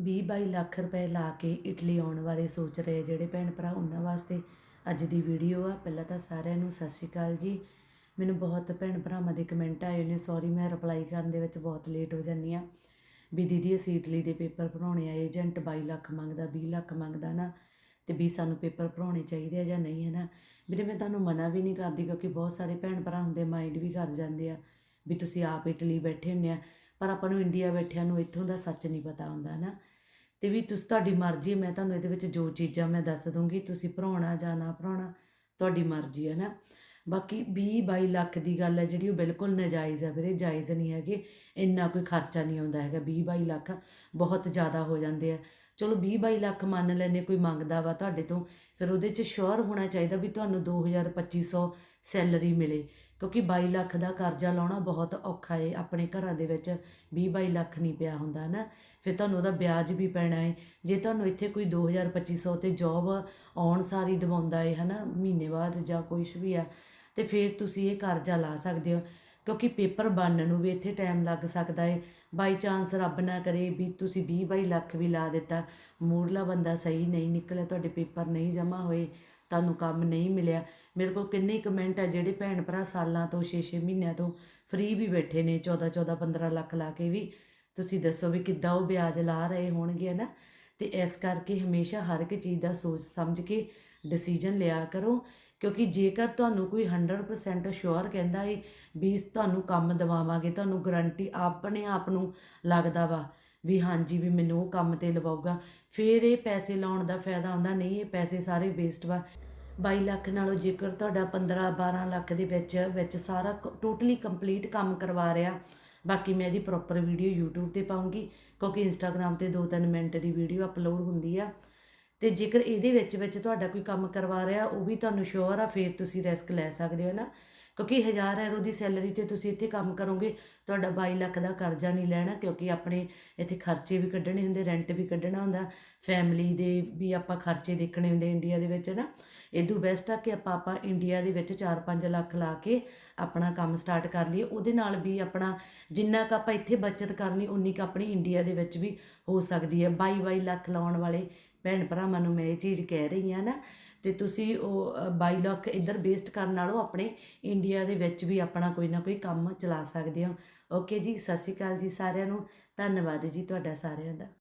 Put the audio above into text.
ਵੀਹ ਬਾਈ ਲੱਖ ਰੁਪਏ ਲਾ ਕੇ ਇਟਲੀ ਆਉਣ ਬਾਰੇ ਸੋਚ ਰਹੇ ਜਿਹੜੇ ਭੈਣ ਭਰਾ ਉਹਨਾਂ ਵਾਸਤੇ ਅੱਜ ਦੀ ਵੀਡੀਓ ਆ। ਪਹਿਲਾਂ ਤਾਂ ਸਾਰਿਆਂ ਨੂੰ ਸਤਿ ਸ਼੍ਰੀ ਅਕਾਲ ਜੀ। ਮੈਨੂੰ ਬਹੁਤ ਭੈਣ ਭਰਾਵਾਂ ਦੇ ਕਮੈਂਟ ਆਏ ਨੇ। ਸੌਰੀ ਮੈਂ ਰਿਪਲਾਈ ਕਰਨ ਦੇ ਵਿੱਚ ਬਹੁਤ ਲੇਟ ਹੋ ਜਾਂਦੀ ਆ ਵੀ ਦੀਦੀ, ਅਸੀਂ ਇਟਲੀ ਦੇ ਪੇਪਰ ਭਰਾਉਣੇ ਆ। ਏਜੰਟ 22 ਲੱਖ ਮੰਗਦਾ 20 ਲੱਖ ਮੰਗਦਾ ਨਾ। ਤੇ ਵੀ ਸਾਨੂੰ ਪੇਪਰ ਭਰਾਉਣੇ ਚਾਹੀਦੇ ਆ ਜਾਂ ਨਹੀਂ, ਹੈ ਨਾ? ਵੀਰੇ, ਮੈਂ ਤੁਹਾਨੂੰ ਮਨਾ ਵੀ ਨਹੀਂ ਕਰਦੀ ਕਿਉਂਕਿ ਬਹੁਤ ਸਾਰੇ ਭੈਣ ਭਰਾ ਹੁੰਦੇ ਮਾਈਂਡ ਵੀ ਕਰ ਜਾਂਦੇ ਆ ਵੀ ਤੁਸੀਂ ਆਪ ਇਟਲੀ ਬੈਠੇ ਹੁੰਦੇ ਆ। ਪਰ ਆਪਾਂ ਨੂੰ ਇੰਡੀਆ ਬੈਠਿਆਂ ਨੂੰ ਇੱਥੋਂ ਦਾ ਸੱਚ ਨਹੀਂ ਪਤਾ ਹੁੰਦਾ ਨਾ? ਤੇ ਵੀ ਤੁਸੀਂ, ਤੁਹਾਡੀ ਮਰਜ਼ੀ ਹੈ, ਮੈਂ ਤੁਹਾਨੂੰ ਇਹਦੇ ਵਿੱਚ ਜੋ ਚੀਜ਼ਾਂ ਮੈਂ ਦੱਸ ਦੂੰਗੀ ਤੁਸੀਂ ਭਰਾਉਣਾ ਜਾਂ ਨਾ ਭਰਾਉਣਾ, ਤੁਹਾਡੀ ਮਰਜ਼ੀ ਹੈ ਨਾ। ਬਾਕੀ 20 22 ਲੱਖ ਦੀ ਗੱਲ ਹੈ, ਜਿਹੜੀ ਉਹ ਬਿਲਕੁਲ ਨਾਜਾਇਜ਼ ਹੈ ਵੀਰੇ, ਜਾਇਜ਼ ਨਹੀਂ ਹੈਗੇ, ਇੰਨਾ ਕੋਈ ਖਰਚਾ ਨਹੀਂ ਆਉਂਦਾ ਹੈਗਾ 20 22 ਲੱਖ ਬਹੁਤ ਜ਼ਿਆਦਾ ਹੋ ਜਾਂਦੇ ਆ। ਚਲੋ 20 22 ਲੱਖ ਮੰਨ ਲੈਨੇ ਕੋਈ ਮੰਗਦਾ ਵਾ ਤੁਹਾਡੇ ਤੋਂ, ਫਿਰ ਉਹਦੇ 'ਚ ਸ਼ੋਰ ਹੋਣਾ ਚਾਹੀਦਾ ਵੀ ਤੁਹਾਨੂੰ 2000 2500 ਸੈਲਰੀ ਮਿਲੇ, ਕਿਉਂਕਿ 22 ਲੱਖ ਦਾ ਕਰਜ਼ਾ ਲਾਉਣਾ ਬਹੁਤ ਔਖਾ ਏ, ਆਪਣੇ ਘਰਾਂ ਦੇ ਵਿੱਚ 20 22 ਲੱਖ ਨਹੀਂ ਪਿਆ ਹੁੰਦਾ ਨਾ ਫਿਰ ਤੁਹਾਨੂੰ ਉਹਦਾ ਵਿਆਜ ਵੀ ਪੈਣਾ ਏ, ਜੇ ਤੁਹਾਨੂੰ ਇੱਥੇ ਕੋਈ 2000 2500 ਤੇ ਜੌਬ ਆਉਣ ਸਾਰੀ ਦਿਵਾਉਂਦਾ ਏ, ਹਨਾ, ਮਹੀਨੇ ਬਾਅਦ ਜਾਂ ਕੁਝ ਵੀ ਆ, ਤੇ ਫਿਰ ਤੁਸੀਂ ਇਹ ਕਰਜ਼ਾ ਲਾ ਸਕਦੇ ਹੋ। ਕਿਉਂਕਿ ਪੇਪਰ ਬਣਨ ਨੂੰ ਵੀ ਇੱਥੇ ਟਾਈਮ ਲੱਗ ਸਕਦਾ ਹੈ ਬਾਈ ਚਾਂਸ ਰੱਬ ਨਾ ਕਰੇ ਵੀ ਤੁਸੀਂ 20 ਬਾਈ ਲੱਖ ਵੀ ਲਾ ਦਿੱਤਾ। ਮੂਰਲਾ ਬੰਦਾ ਸਹੀ ਨਹੀਂ ਨਿਕਲਿਆ, ਤੁਹਾਡੇ ਪੇਪਰ ਨਹੀਂ ਜਮ੍ਹਾਂ ਹੋਏ, ਤੁਹਾਨੂੰ ਕੰਮ ਨਹੀਂ ਮਿਲਿਆ। ਮੇਰੇ ਕੋਲ ਕਿੰਨੇ ਕਮੈਂਟ ਆ, ਜਿਹੜੇ ਭੈਣ ਭਰਾ ਸਾਲਾਂ ਤੋਂ 6-6 ਮਹੀਨਿਆਂ ਤੋਂ ਫ੍ਰੀ ਵੀ ਬੈਠੇ ਨੇ 14-14 15 ਲੱਖ ਲਾ ਕੇ ਵੀ। ਤੁਸੀਂ ਦੱਸੋ ਵੀ ਕਿੱਦਾਂ ਉਹ ਵਿਆਜ ਲਾ ਰਹੇ ਹੋਣਗੇ ਨਾ? ਤੇ ਇਸ ਕਰਕੇ ਹਮੇਸ਼ਾ ਹਰ ਇੱਕ ਚੀਜ਼ ਦਾ ਸੋਚ ਸਮਝ ਕੇ ਡਿਸੀਜਨ ਲਿਆ ਕਰੋ, ਕਿਉਂਕਿ ਜੇਕਰ ਤੁਹਾਨੂੰ ਕੋਈ 100% ਸ਼ੋਰ ਕਹਿੰਦਾ ਏ ਵੀ ਤੁਹਾਨੂੰ ਕੰਮ ਦਿਵਾਵਾਂਗੇ, ਤੁਹਾਨੂੰ ਗਰੰਟੀ ਆਪਣੇ ਆਪ ਨੂੰ ਲੱਗਦਾ ਵਾ ਵੀ ਹਾਂਜੀ ਵੀ ਮੈਨੂੰ ਉਹ ਕੰਮ ਤੇ ਲਵਾਊਗਾ, ਫਿਰ ਇਹ ਪੈਸੇ ਲਾਉਣ ਦਾ ਫਾਇਦਾ ਹੁੰਦਾ ਨਹੀਂ ਇਹ ਪੈਸੇ ਸਾਰੇ ਵੇਸਟ ਵਾ। 22 ਲੱਖ ਨਾਲੋਂ ਜੇਕਰ ਤੁਹਾਡਾ 15 12 ਲੱਖ ਦੇ ਵਿੱਚ ਵਿੱਚ ਸਾਰਾ ਟੋਟਲੀ ਕੰਪਲੀਟ ਕੰਮ ਕਰਵਾ ਰਿਹਾ ਬਾਕੀ ਮੈਂ ਇਹਦੀ ਪ੍ਰੋਪਰ ਵੀਡੀਓ YouTube ਤੇ ਪਾਉਂਗੀ, ਕਿਉਂਕਿ Instagram ਤੇ 2-3 ਮਿੰਟ ਦੀ ਵੀਡੀਓ ਅਪਲੋਡ ਹੁੰਦੀ ਆ। ਤੇ ਜੇਕਰ ਇਹਦੇ ਵਿੱਚ ਵਿੱਚ ਤੁਹਾਡਾ ਕੋਈ ਕੰਮ ਕਰਵਾ ਰਿਹਾ, ਉਹ ਵੀ ਤੁਹਾਨੂੰ ਸ਼ੋਰ ਆ, ਫਿਰ ਤੁਸੀਂ ਰਿਸਕ ਲੈ ਸਕਦੇ ਹੋ ਨਾ। ਕਿਉਂਕਿ 1000 ਐਰੋ ਦੀ ਸੈਲਰੀ ਤੇ ਤੁਸੀਂ ਇੱਥੇ ਕੰਮ ਕਰੋਗੇ, ਤੁਹਾਡਾ 22 ਲੱਖ ਦਾ ਕਰਜ਼ਾ ਨਹੀਂ ਲੈਣਾ, ਕਿਉਂਕਿ ਆਪਣੇ ਇੱਥੇ ਖਰਚੇ ਵੀ ਕੱਢਣੇ ਹੁੰਦੇ ਰੈਂਟ ਵੀ ਕੱਢਣਾ ਹੁੰਦਾ ਫੈਮਿਲੀ ਦੇ ਵੀ ਆਪਾਂ ਖਰਚੇ ਦੇਖਣੇ ਹੁੰਦੇ ਇੰਡੀਆ ਦੇ ਵਿੱਚ ਨਾ ਇਦੋਂ ਬੈਸਟ ਆ ਕਿ ਆਪਾਂ ਆਪਾਂ ਇੰਡੀਆ ਦੇ ਵਿੱਚ 4-5 ਲੱਖ ਲਾ ਕੇ ਆਪਣਾ ਕੰਮ ਸਟਾਰਟ ਕਰ ਲਈਏ। ਉਹਦੇ ਨਾਲ ਵੀ ਆਪਣਾ ਜਿੰਨਾ ਕ ਆਪਾਂ ਇੱਥੇ ਬਚਤ ਕਰਨੀ ਉਨੀ ਕ ਆਪਣੀ ਇੰਡੀਆ ਦੇ ਵਿੱਚ ਵੀ ਹੋ ਸਕਦੀ ਹੈ। 22-22 ਲੱਖ ਲਾਉਣ ਵਾਲੇ ਭੈਣ ਭਰਾਵਾਂ ਨੂੰ ਮੈਂ ਇਹ ਚੀਜ਼ ਕਹਿ ਰਹੀ ਹਾਂ ਨਾ ਤੇ ਤੁਸੀਂ ਉਹ 22 ਲੱਖ ਇੱਧਰ ਵੇਸਟ ਕਰਨ ਨਾਲੋਂ ਆਪਣੇ ਇੰਡੀਆ ਦੇ ਵਿੱਚ ਵੀ ਆਪਣਾ ਕੋਈ ਨਾ ਕੋਈ ਕੰਮ ਚਲਾ ਸਕਦੇ ਹੋ। ਓਕੇ ਜੀ, ਸਤਿ ਸ਼੍ਰੀ ਅਕਾਲ ਜੀ ਸਾਰਿਆਂ ਨੂੰ। ਧੰਨਵਾਦ ਜੀ ਤੁਹਾਡਾ ਸਾਰਿਆਂ ਦਾ।